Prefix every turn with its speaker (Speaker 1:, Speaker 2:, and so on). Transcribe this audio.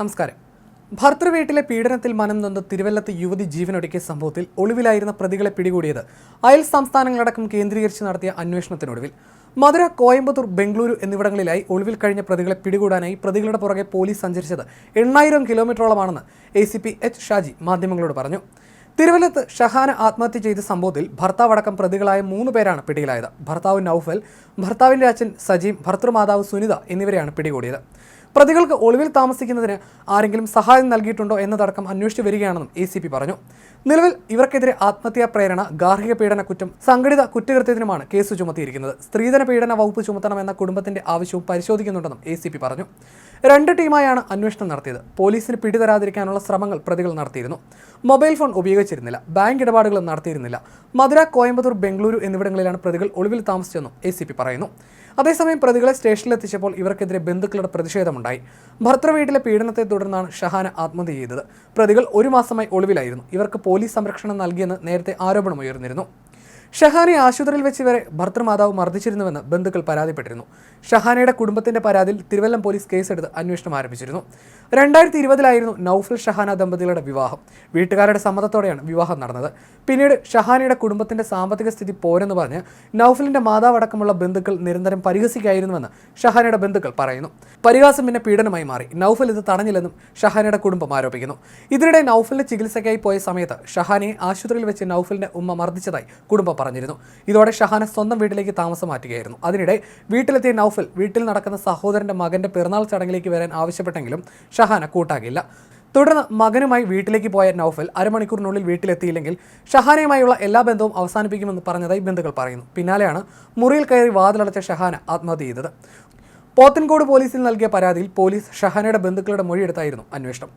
Speaker 1: നമസ്കാരം. ഭർത്തൃവീട്ടിലെ പീഡനത്തിൽ മനം നൊന്ന് തിരുവല്ലത്ത് യുവതി ജീവനൊടുക്കിയ സംഭവത്തിൽ ഒളിവിലായിരുന്ന പ്രതികളെ പിടികൂടിയത് അയൽ സംസ്ഥാനങ്ങളടക്കം കേന്ദ്രീകരിച്ച് നടത്തിയ അന്വേഷണത്തിനൊടുവിൽ. മധുര കോയമ്പത്തൂർ ബംഗളൂരു എന്നിവിടങ്ങളിലായി ഒളിവിൽ കഴിഞ്ഞ പ്രതികളെ പിടികൂടാനായി പ്രതികളുടെ പുറകെ പോലീസ് സഞ്ചരിച്ചത് എണ്ണായിരം കിലോമീറ്ററോളമാണെന്ന് A C P H Shaji മാധ്യമങ്ങളോട് പറഞ്ഞു. തിരുവല്ലത്ത് ഷഹാന ആത്മഹത്യ ചെയ്ത സംഭവത്തിൽ ഭർത്താവടക്കം പ്രതികളായ മൂന്ന് പേരാണ് പിടിയിലായത്. ഭർത്താവ് നൌഫൽ ഭർത്താവിന്റെ അച്ഛൻ സജീം ഭർത്തൃമാതാവ് സുനിത എന്നിവരെയാണ് പിടികൂടിയത്. പ്രതികൾക്ക് ഒളിവിൽ താമസിക്കുന്നതിന് ആരെങ്കിലും സഹായം നൽകിയിട്ടുണ്ടോ എന്നതടക്കം അന്വേഷിച്ചു വരികയാണെന്നും എ സി പി പറഞ്ഞു. നിലവിൽ ഇവർക്കെതിരെ ആത്മഹത്യാ പ്രേരണ ഗാർഹിക പീഡന കുറ്റം സംഘടിത കുറ്റകൃത്യത്തിനുമാണ് കേസ് ചുമത്തിയിരിക്കുന്നത്. സ്ത്രീധന പീഡന വകുപ്പ് ചുമത്തണമെന്ന കുടുംബത്തിന്റെ ആവശ്യവും പരിശോധിക്കുന്നുണ്ടെന്നും എ സി പി പറഞ്ഞു. രണ്ട് ടീമായാണ് അന്വേഷണം നടത്തിയത്. പോലീസിന് പിടിതരാതിരിക്കാനുള്ള ശ്രമങ്ങൾ പ്രതികൾ നടത്തിയിരുന്നു. Mobile phone ഉപയോഗിച്ചിരുന്നില്ല. ബാങ്ക് ഇടപാടുകളും നടത്തിയിരുന്നില്ല. മധുര കോയമ്പത്തൂർ ബംഗളൂരു എന്നിവിടങ്ങളിലാണ് പ്രതികൾ ഒളിവിൽ താമസിച്ചതെന്നും എ പറയുന്നു. അതേസമയം പ്രതികളെ സ്റ്റേഷനിലെത്തിച്ചപ്പോൾ ഇവർക്കെതിരെ ബന്ധുക്കളുടെ പ്രതിഷേധമുണ്ടായി ഭർത്തൃവീട്ടിലെ പീഡനത്തെ തുടർന്നാണ് ഷഹാന ആത്മഹത്യ ചെയ്തത്. പ്രതികൾ ഒരു മാസമായി ഒളിവിലായിരുന്നു. ഇവർക്ക് പോലീസ് സംരക്ഷണം നൽകിയെന്ന് നേരത്തെ ആരോപണമുയർന്നിരുന്നു. ഷഹാനെ ആശുപത്രിയിൽ വെച്ച് വരെ ഭർത്തൃമാതാവ് മർദ്ദിച്ചിരുന്നുവെന്ന് ബന്ധുക്കൾ പരാതിപ്പെട്ടിരുന്നു. ഷഹാനയുടെ കുടുംബത്തിന്റെ പരാതിയിൽ തിരുവല്ലം പോലീസ് കേസെടുത്ത് അന്വേഷണം ആരംഭിച്ചിരുന്നു. രണ്ടായിരത്തി ഇരുപതിലായിരുന്നു നൌഫൽ ഷഹാന ദമ്പതികളുടെ വിവാഹം. വീട്ടുകാരുടെ സമ്മതത്തോടെയാണ് വിവാഹം നടന്നത്. പിന്നീട് ഷഹാനയുടെ കുടുംബത്തിന്റെ സാമ്പത്തിക സ്ഥിതി പോരെന്ന് പറഞ്ഞ് നൌഫലിന്റെ മാതാവടക്കമുള്ള ബന്ധുക്കൾ നിരന്തരം പരിഹസിക്കായിരുന്നുവെന്ന് ഷഹാനയുടെ ബന്ധുക്കൾ പറയുന്നു. പരിഹാസം പിന്നെ പീഡനമായി മാറി. നൌഫൽ ഇത് തടഞ്ഞില്ലെന്നും ഷഹാനയുടെ കുടുംബം ആരോപിക്കുന്നു. ഇതിനിടെ നൌഫലിന്റെ ചികിത്സയ്ക്കായി പോയ സമയത്ത് ഷഹാനെ ആശുപത്രിയിൽ വെച്ച് നൌഫലിന്റെ ഉമ്മ മർദ്ദിച്ചതായി കുടുംബം പറഞ്ഞിരുന്നു. ഇതോടെ ഷഹാന സ്വന്തം വീട്ടിലേക്ക് താമസം മാറ്റുകയായിരുന്നു. അതിനിടെ വീട്ടിലെത്തിയ നൌഫൽ വീട്ടിൽ നടക്കുന്ന സഹോദരന്റെ മകന്റെ പിറന്നാൾ ചടങ്ങിലേക്ക് വരാൻ ആവശ്യപ്പെട്ടെങ്കിലും ഷഹാന കൂട്ടാകില്ല തുടർന്ന് മകനുമായി വീട്ടിലേക്ക് പോയ നൌഫൽ അരമണിക്കൂറിനുള്ളിൽ വീട്ടിലെത്തിയില്ലെങ്കിൽ ഷഹാനയുമായുള്ള എല്ലാ ബന്ധവും അവസാനിപ്പിക്കുമെന്ന് പറഞ്ഞതായി ബന്ധുക്കൾ പറയുന്നു. പിന്നാലെയാണ് മുറിയിൽ കയറി വാതിലടച്ച ഷഹാന ആത്മഹത്യ ചെയ്തത്. പോത്തൻകോട് പോലീസിൽ നൽകിയ പരാതിയിൽ പോലീസ് ഷഹാനയുടെ ബന്ധുക്കളുടെ മൊഴിയെടുത്തായിരുന്നു അന്വേഷണം.